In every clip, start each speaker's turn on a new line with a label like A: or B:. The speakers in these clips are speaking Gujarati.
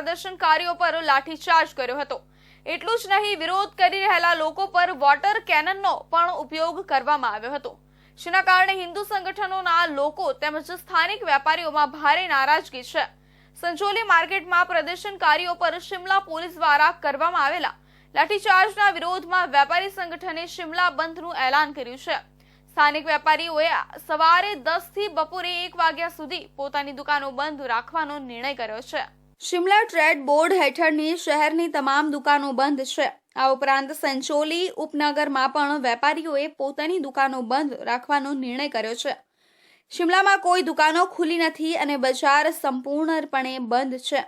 A: પ્રદર્શનકારીઓ પર લાઠીચાર્જ કર્યો હતો. એટલું જ નહીં, વિરોધ કરી રહેલા લોકો પર વોટર કેનનનો પણ ઉપયોગ કરવામાં આવ્યો હતો. જેના કારણે હિન્દુ સંગઠનોના લોકો તેમજ સ્થાનિક વેપારીઓમાં ભારે નારાજગી છે. સંજોલી માર્કેટમાં પ્રદર્શનકારીઓ પર શિમલા પોલીસ દ્વારા કરવામાં આવેલા લાઠીચાર્જના વિરોધમાં વેપારી સંગઠને શિમલા બંધનું એલાન કર્યું છે. સ્થાનિક વેપારીઓએ સવારે દસથી બપોરે એક વાગ્યા સુધી પોતાની દુકાનો બંધ રાખવાનો નિર્ણય કર્યો છે. શિમલા ટ્રેડ બોર્ડ હેઠળની શહેરની તમામ દુકાનો બંધ છે. આ ઉપરાંત સંચોલી ઉપનગરમાં પણ વેપારીઓએ પોતાની દુકાનો બંધ રાખવાનો નિર્ણય કર્યો છે. શિમલામાં કોઈ દુકાનો ખુલી નથી અને બજાર સંપૂર્ણપણે બંધ છે.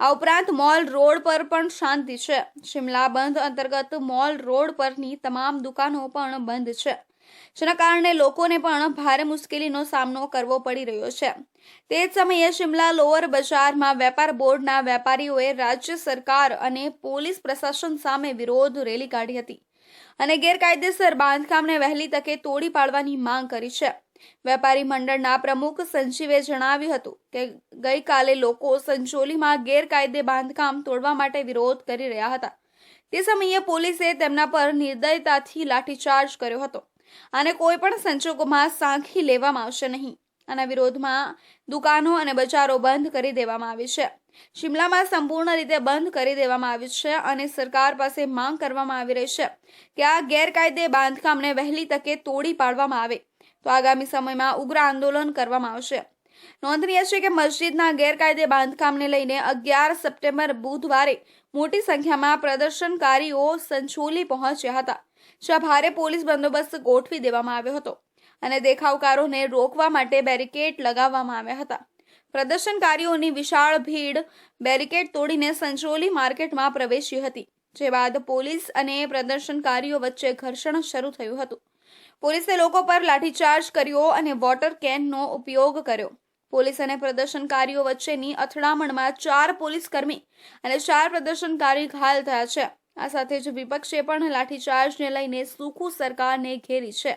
A: આ ઉપરાંત મોલ રોડ પર પણ શાંતિ છે. શિમલા બંધ અંતર્ગત મોલ રોડ પરની તમામ દુકાનો પણ બંધ છે. જેના કારણે લોકોને પણ ભારે મુશ્કેલીનો સામનો કરવો પડી રહ્યો છે. તે જ સમયે શિમલા લોઅર બજારમાં વેપાર બોર્ડના વેપારીઓએ રાજ્ય સરકાર અને પોલીસ પ્રશાસન સામે વિરોધ રેલી કાઢી હતી અને ગેરકાયદેસર બાંધકામને વહેલી તકે તોડી પાડવાની માંગ કરી છે. વેપારી મંડળના પ્રમુખ સંજીવે જણાવ્યું હતું કે ગઈકાલે લોકો સંચોલીમાં ગેરકાયદે બાંધકામ તોડવા માટે વિરોધ કરી રહ્યા હતા. તે સમયે પોલીસે તેમના પર નિર્દયતાથી લાઠીચાર્જ કર્યો હતો. અને કોઈ પણ સંજોગોમાં સાંખી લેવામાં આવશે નહીં. આના વિરોધમાં દુકાનો અને બજારો બંધ કરી દેવામાં આવી છે. શિમલામાં સંપૂર્ણ રીતે બંધ કરી દેવામાં આવી છે અને સરકાર પાસે માંગ કરવામાં આવી રહી છે કે આ ગેરકાયદે બાંધકામને વહેલી તકે તોડી પાડવામાં આવે. તો આગામી સમયમાં ઉગ્ર આંદોલન કરવામાં આવશે. નોંધનીય છે કે મસ્જિદના ગેરકાયદે બાંધકામને લઈને અગિયાર સપ્ટેમ્બર બુધવારે મોટી સંખ્યામાં પ્રદર્શનકારીઓ સંચોલી પહોંચ્યા હતા. જ્યાં ભારે પોલીસ બંદોબસ્ત ગોઠવી દેવામાં આવ્યો હતો? અને દેખાવકારોને રોકવા માટે બેરિકેડ લગાવવામાં આવ્યા હતા. પ્રદર્શનકારીઓની વિશાળ ભીડ બેરિકેડ તોડીને સંચોલી માર્કેટમાં પ્રવેશી હતી, જે બાદ પોલીસ અને પ્રદર્શનકારીઓ વચ્ચે ઘર્ષણ શરૂ થયું હતું. પોલીસે લોકો પર લાઠીચાર્જ કર્યો અને વોટર કેનનો ઉપયોગ કર્યો. પોલીસ અને પ્રદર્શનકારીઓ વચ્ચેની અથડામણમાં ચાર પોલીસ કર્મી અને ચાર પ્રદર્શનકારી ઘાયલ થયા છે. આ સાથે જ વિપક્ષે પણ લાઠીચાર્જને લઈને સુખું સરકારને ઘેરી છે.